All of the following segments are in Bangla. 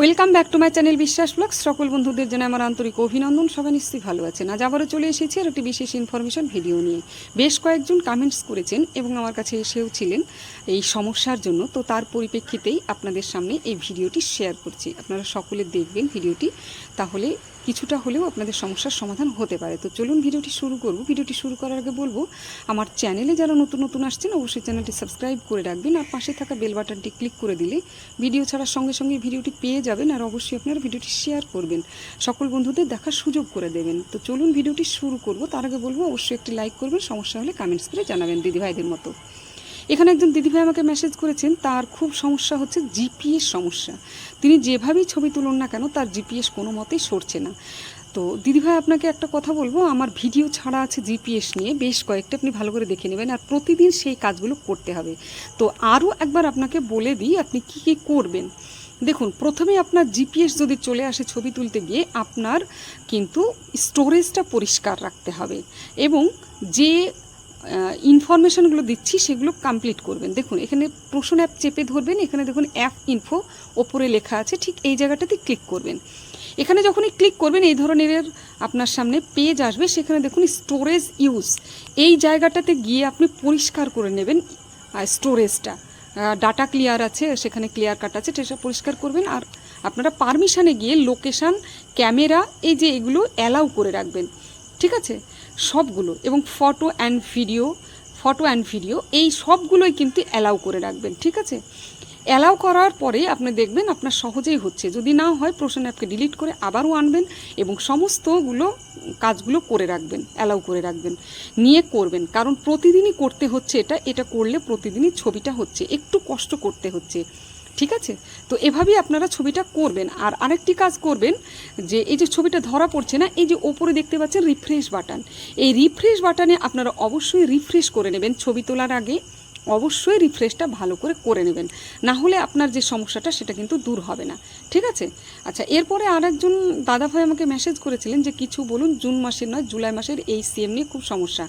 Welcome back to my channel Biswas blog সকল বন্ধুদের জন্য আমার আন্তরিক অভিনন্দন। সবাই নিশ্চয়ই ভালো আছেন। আজ আবারও চলে এসেছি আর একটি বিশেষ ইনফরমেশন ভিডিও নিয়ে। বেশ কয়েকজন কামেন্টস করেছেন এবং আমার কাছে এসেও ছিলেন এই সমস্যার জন্য। তো তার পরিপ্রেক্ষিতেই আপনাদের সামনে এই ভিডিওটি শেয়ার করছি। আপনারা সকলে দেখবেন ভিডিওটি তাহলে কিছুটা হলেও আপনাদের সমস্যার সমাধান হতে পারে। তো চলুন ভিডিওটি শুরু করব। ভিডিওটি শুরু করার আগে বলব, আমার চ্যানেলে যারা নতুন নতুন আসছেন, অবশ্যই চ্যানেলটি সাবস্ক্রাইব করে রাখবেন আর পাশে থাকা বেল বাটনটি ক্লিক করে দিলে ভিডিও ছাড়ার সঙ্গে সঙ্গে ভিডিওটি পেয়ে যাবেন আর অবশ্যই আপনারা ভিডিওটি শেয়ার করবেন। সকল বন্ধুদের দেখার সুযোগ করে দেবেন। তো চলুন ভিডিওটি শুরু করব। তার আগে বলব, অবশ্যই একটি লাইক করবেন, সমস্যা হলে কমেন্টস করে জানাবেন দিদিভাইদের মতো। এখানে একজন দিদিভাই আমাকে মেসেজ করেছেন, তার খুব সমস্যা হচ্ছে জিপিএস সমস্যা। তিনি যেভাবেই ছবি তুলুন না কেন, তার জিপিএস কোনো মতেই সরছে না। তো দিদিভাই আপনাকে একটা কথা বলব, আমার ভিডিও ছাড়া আছে জিপিএস নিয়ে, বেশ কয়েকটা আপনি ভালো করে দেখে নেবেন, আর প্রতিদিন সেই কাজগুলো করতে হবে। তো আরও একবার আপনাকে বলে দিই, আপনি কি কি করবেন। দেখুন, প্রথমে আপনার জিপিএস যদি চলে আসে ছবি তুলতে গিয়ে, আপনার কিন্তু স্টোরেজটা পরিষ্কার রাখতে হবে। এবং যে ইনফরমেশনগুলো দিচ্ছি, সেগুলো কমপ্লিট করবেন। দেখুন, এখানে প্রশ্ন অ্যাপ চেপে ধরবেন, এখানে দেখুন অ্যাপ ইনফো ওপরে লেখা আছে, ঠিক এই জায়গাটাতে ক্লিক করবেন। এখানে যখনই ক্লিক করবেন, এই ধরনের আপনার সামনে পেজ আসবে, সেখানে দেখুন স্টোরেজ ইউজ এই জায়গাটাতে গিয়ে আপনি পরিষ্কার করে নেবেন স্টোরেজটা ডাটা ক্লিয়ার আছে, সেখানে ক্লিয়ার কাট আছে, সেটা পরিষ্কার করবেন, আর আপনারা পারমিশানে গিয়ে লোকেশান ক্যামেরা এই যে এগুলো অ্যালাউ করে রাখবেন। ঠিক আছে? সবগুলো এবং photo and video photo and video এই সবগুলোই কিন্তু অ্যালাউ করে রাখবেন, ঠিক আছে? অ্যালাউ করার পরে আপনি দেখবেন আপনার সহজেই হচ্ছে। যদি না হয় প্রশ্ন অ্যাপকে ডিলিট করে আবারও আনবেন এবং সমস্তগুলো কাজগুলো করে রাখবেন অ্যালাউ করে রাখবেন, নিয়ে করবেন। কারণ প্রতিদিনই করতে হচ্ছে এটা এটা করলে প্রতিদিনই ছবিটা হচ্ছে, একটু কষ্ট করতে হচ্ছে। ঠিক আছে? তো এভাবেই আপনারা ছবিটা করবেন। আর আরেকটি কাজ করবেন যে, এই যে ছবিটা ধরা পড়ছে না, এই যে ওপরে দেখতে পাচ্ছেন রিফ্রেশ বাটন এই রিফ্রেশ বাটনে আপনারা অবশ্যই রিফ্রেশ করে নেবেন ছবি তোলার আগে। অবশ্যই রিফ্রেশটা ভালো করে করে নেবেন। না হলে আপনার যে সমস্যাটা, সেটা কিন্তু দূর হবে না। ঠিক আছে? আচ্ছা এরপরে আর একজন দাদাভাই আমাকে মেসেজ করেছিলেন যে, কিছু বলুন, জুন মাসের নয়, জুলাই মাসের এই সিএম নিয়ে খুব সমস্যা।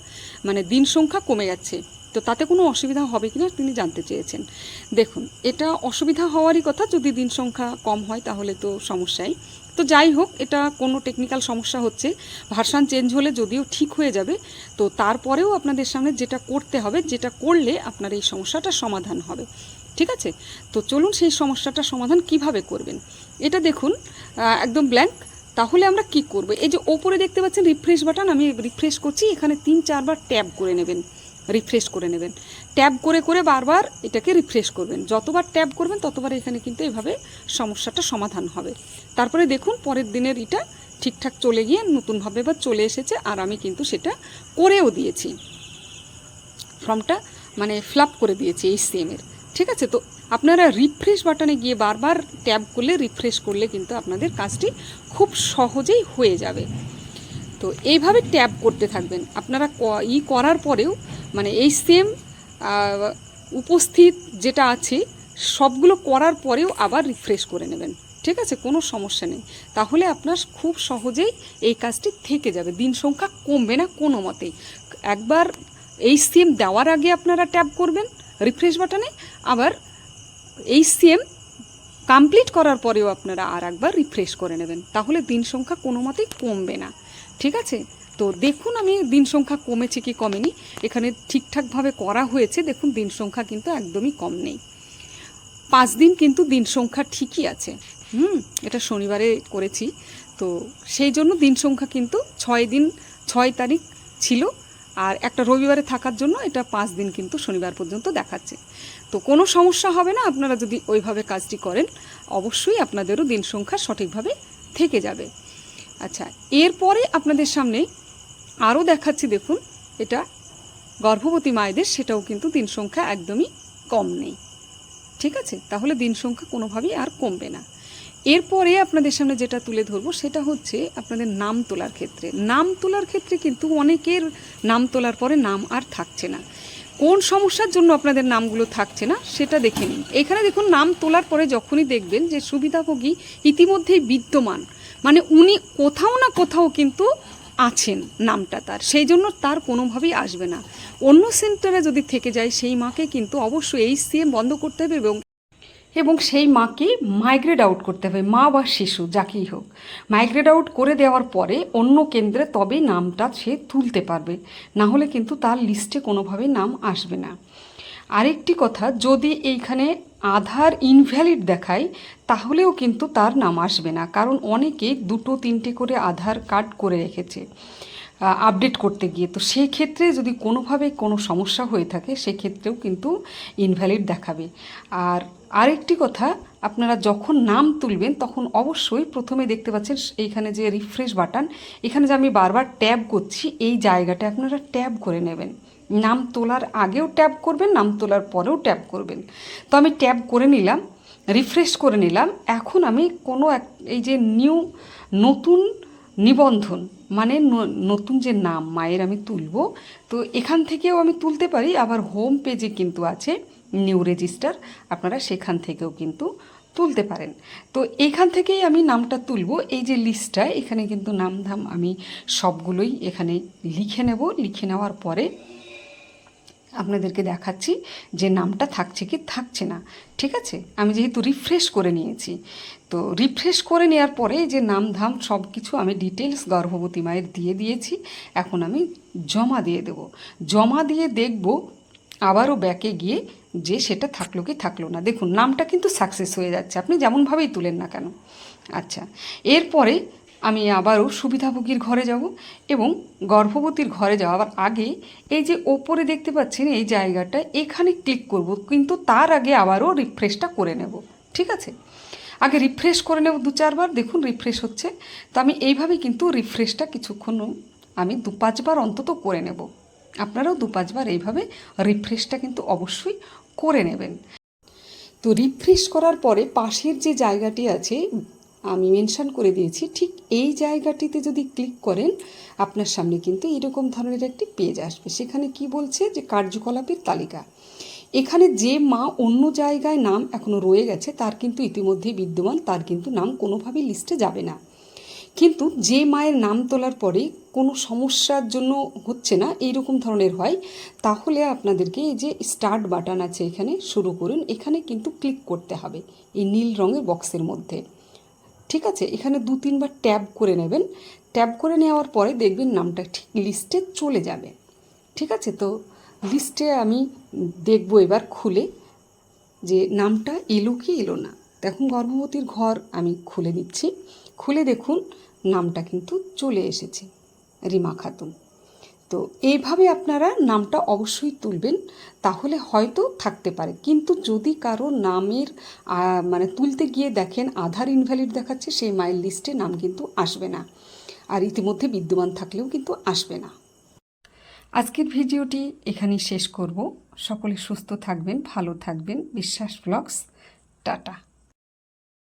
মানে দিন সংখ্যা কমে যাচ্ছে। তো তাতে কোনো অসুবিধা হবে কিনা তিনি জানতে চেয়েছেন। দেখুন, এটা অসুবিধা হওয়ারই কথা, যদি দিন সংখ্যা কম হয় তাহলে তো সমস্যাই। তো যাই হোক, এটা কোনো টেকনিক্যাল সমস্যা হচ্ছে। ভার্সান চেঞ্জ হলে যদিও ঠিক হয়ে যাবে, তো তারপরেও আপনাদের সামনে যেটা করতে হবে, যেটা করলে আপনার এই সমস্যাটা সমাধান হবে। ঠিক আছে? তো চলুন সেই সমস্যাটা সমাধান কীভাবে করবেন? এটা দেখুন একদম ব্ল্যাঙ্ক তাহলে আমরা কি করব? এই যে ওপরে দেখতে পাচ্ছেন রিফ্রেশ বাটন আমি রিফ্রেশ করছি, এখানে তিন, চারবার ট্যাব করে নেবেন। রিফ্রেশ করে নেবেন। ট্যাব করে করে বারবার এটাকে রিফ্রেশ করবেন। যতবার ট্যাব করবেন, ততবার এখানে কিন্তু এভাবে সমস্যাটা সমাধান হবে। তারপরে দেখুন, পরের দিনের এটা ঠিকঠাক চলে গিয়ে নতুনভাবে এবার চলে এসেছে, আর আমি কিন্তু সেটা করেও দিয়েছি। ফর্মটা মানে ফ্লাপ করে দিয়েছি এই সেমের ঠিক আছে? তো আপনারা রিফ্রেশ বাটনে গিয়ে বারবার ট্যাব করলে রিফ্রেশ করলে কিন্তু আপনাদের কাজটি খুব সহজেই হয়ে যাবে। তো এইভাবে ট্যাব করতে থাকবেন। আপনারা ই করার পরেও মানে এই সেম উপস্থিত যেটা আছে, সবগুলো করার পরেও আবার রিফ্রেশ করে নেবেন। ঠিক আছে? কোনো সমস্যা নেই। তাহলে আপনার খুব সহজেই এই কাজটি থেকে যাবে। দিন সংখ্যা কমবে না কোনো মতেই। একবার এই সিম দেওয়ার আগে আপনারা ট্যাপ করবেন রিফ্রেশ বাটনে আবার এই সিম কমপ্লিট করার পরেও আপনারা আর একবার রিফ্রেশ করে নেবেন। তাহলে দিন সংখ্যা কোনো মতেই কমবে না। ঠিক আছে? তো দেখুন আমি দিন সংখ্যা কমেছে কি কমেনি। এখানে ঠিকঠাকভাবে করা হয়েছে। দেখুন দিন সংখ্যা কিন্তু একদমই কম নেই। পাঁচ দিন কিন্তু দিন সংখ্যা ঠিকই আছে। হুম, এটা শনিবারে করেছি। তো সেই জন্য দিন সংখ্যা কিন্তু ছয় দিন, ছয় তারিখ ছিল। আর একটা রবিবারে থাকার জন্য এটা পাঁচ দিন কিন্তু শনিবার পর্যন্ত দেখাচ্ছে। তো কোনো সমস্যা হবে না। আপনারা যদি ওইভাবে কাজটি করেন, অবশ্যই আপনাদেরও দিন সংখ্যা সঠিকভাবে থেকে যাবে। আচ্ছা এরপরে আপনাদের সামনে আরও দেখাচ্ছি, দেখুন, এটা গর্ভবতী মায়েদের, সেটাও কিন্তু দিন সংখ্যা একদমই কম নেই। ঠিক আছে? তাহলে দিন সংখ্যা কোনোভাবেই আর কমবে না। এরপরে আপনাদের সামনে যেটা তুলে ধরবো, সেটা হচ্ছে আপনাদের নাম তোলার ক্ষেত্রে। নাম তোলার ক্ষেত্রে কিন্তু অনেকের নাম তোলার পরে নাম আর থাকছে না। কোন সমস্যার জন্য আপনাদের নামগুলো থাকছে না, সেটা দেখে নিন। এখানে দেখুন, নাম তোলার পরে যখনই দেখবেন যে সুবিধাভোগী ইতিমধ্যেই বিদ্যমান। মানে উনি কোথাও না কোথাও কিন্তু আছেন নামটা তার। সেই জন্য তার কোনোভাবেই আসবে না। অন্য সেন্টারে যদি থেকে যায়, সেই মাকে কিন্তু অবশ্যই এই সিএম বন্ধ করতে হবে এবং এবং সেই মাকে মাইগ্রেট আউট করতে হবে, মা বা শিশু, যাকেই হোক। মাইগ্রেট আউট করে দেওয়ার পরে অন্য কেন্দ্রে তবেই নামটা সে তুলতে পারবে। না হলে কিন্তু তার লিস্টে কোনোভাবেই নাম আসবে না। আরেকটি কথা, যদি এইখানে আধার ইনভ্যালিড দেখায়, তাহলেও কিন্তু তার নাম আসবে না। কারণ অনেকে দুটো, তিনটে করে আধার কার্ড করে রেখেছে আপডেট করতে গিয়ে। তো সেই ক্ষেত্রে যদি কোনোভাবে কোনো সমস্যা হয়ে থাকে, সেক্ষেত্রেও কিন্তু ইনভ্যালিড দেখাবে। আর আরেকটি কথা, আপনারা যখন নাম তুলবেন, তখন অবশ্যই প্রথমে দেখতে পাচ্ছেন এইখানে যে রিফ্রেশ বাটন এখানে যে আমি বারবার ট্যাব করছি, এই জায়গাটা আপনারা ট্যাব করে নেবেন। নাম তোলার আগেও ট্যাপ করবেন, নাম তোলার পরেও ট্যাপ করবেন। তো আমি ট্যাপ করে নিলাম, রিফ্রেশ করে নিলাম। এখন আমি কোনো এক, এই যে নিউ, নতুন নিবন্ধন মানে নতুন যে নাম মায়ের আমি তুলব, তো এখান থেকেও আমি তুলতে পারি। আবার হোম পেজে কিন্তু আছে নিউ রেজিস্টার, আপনারা সেখান থেকেও কিন্তু তুলতে পারেন। তো এখান থেকেই আমি নামটা তুলব। এই যে লিস্টটা, এখানে কিন্তু নাম ধাম আমি সবগুলোই এখানে লিখে নেব। লিখে নেওয়ার পরে আপনাদেরকে দেখাচ্ছি যে নামটা থাকছে কি থাকছে না। ঠিক আছে? আমি যেহেতু রিফ্রেশ করে নিয়েছি। তো রিফ্রেশ করে নেওয়ার পরে যে নাম, ধাম সব কিছু আমি ডিটেলস গর্ভবতী মায়ের দিয়ে দিয়েছি। এখন আমি জমা দিয়ে দেব। জমা দিয়ে দেখব আবারও ব্যাকে গিয়ে যে সেটা থাকল কি থাকল না। দেখুন, নামটা কিন্তু সাকসেস হয়ে যাচ্ছে। আপনি যেমনভাবেই তুলেন না কেন। আচ্ছা এরপরে আমি আবারও সুবিধাভোগীর ঘরে যাব এবং গর্ভবতীর ঘরে যাওয়ার আগে এই যে ওপরে দেখতে পাচ্ছেন এই জায়গাটা, এখানে ক্লিক করব। কিন্তু তার আগে আবারও রিফ্রেশটা করে নেব। ঠিক আছে? আগে রিফ্রেশ করে নেব দু চারবার, দেখুন রিফ্রেশ হচ্ছে। তো আমি এইভাবে কিন্তু রিফ্রেশটা কিছুক্ষণ আমি দু পাঁচবার অন্তত করে নেব। আপনারাও দু পাঁচবার এইভাবে রিফ্রেশটা কিন্তু অবশ্যই করে নেবেন। তো রিফ্রেশ করার পরে পাশের যে জায়গাটি আছে আমি মেনশন করে দিয়েছি, ঠিক এই জায়গাটিতে যদি ক্লিক করেন, আপনার সামনে কিন্তু এরকম ধরনের একটি পেজ আসবে। সেখানে কি বলছে? যে কার্যকলাপের তালিকা। এখানে যে মা অন্য জায়গায় নাম এখনও রয়ে গেছে, তার কিন্তু ইতিমধ্যেই বিদ্যমান, তার কিন্তু নাম কোনোভাবেই লিস্টে যাবে না। কিন্তু যে মায়ের নাম তোলার পরে কোনো সমস্যার জন্য হচ্ছে না, এইরকম ধরনের হয়, তাহলে আপনাদেরকে এই যে স্টার্ট বাটন আছে এখানে শুরু করুন। এখানে কিন্তু ক্লিক করতে হবে, এই নীল রঙের বক্সের মধ্যে। ঠিক আছে? এখানে দু, তিনবার ট্যাব করে নেবেন। ট্যাব করে নেওয়ার পরে দেখবেন নামটা ঠিক লিস্টে চলে যাবে। ঠিক আছে? তো লিস্টে আমি দেখব এবার খুলে যে নামটা এলো কি এলো না। দেখুন, গর্ভবতীর ঘর আমি খুলে দিচ্ছি। খুলে দেখুন, নামটা কিন্তু চলে এসেছে। রিমা খাতুন। তো এইভাবে আপনারা নামটা অবশ্যই তুলবেন, তাহলে হয়তো থাকতে পারে। কিন্তু যদি কারও নামের মানে তুলতে গিয়ে দেখেন আধার ইনভ্যালিড দেখাচ্ছে, সেই মাইল লিস্টে নাম কিন্তু আসবে না। আর ইতিমধ্যে বিদ্যমান থাকলেও কিন্তু আসবে না। আজকের ভিডিওটি এখানেই শেষ করব। সকলে সুস্থ থাকবেন, ভালো থাকবেন। বিশ্বাস ব্লগস, টাটা।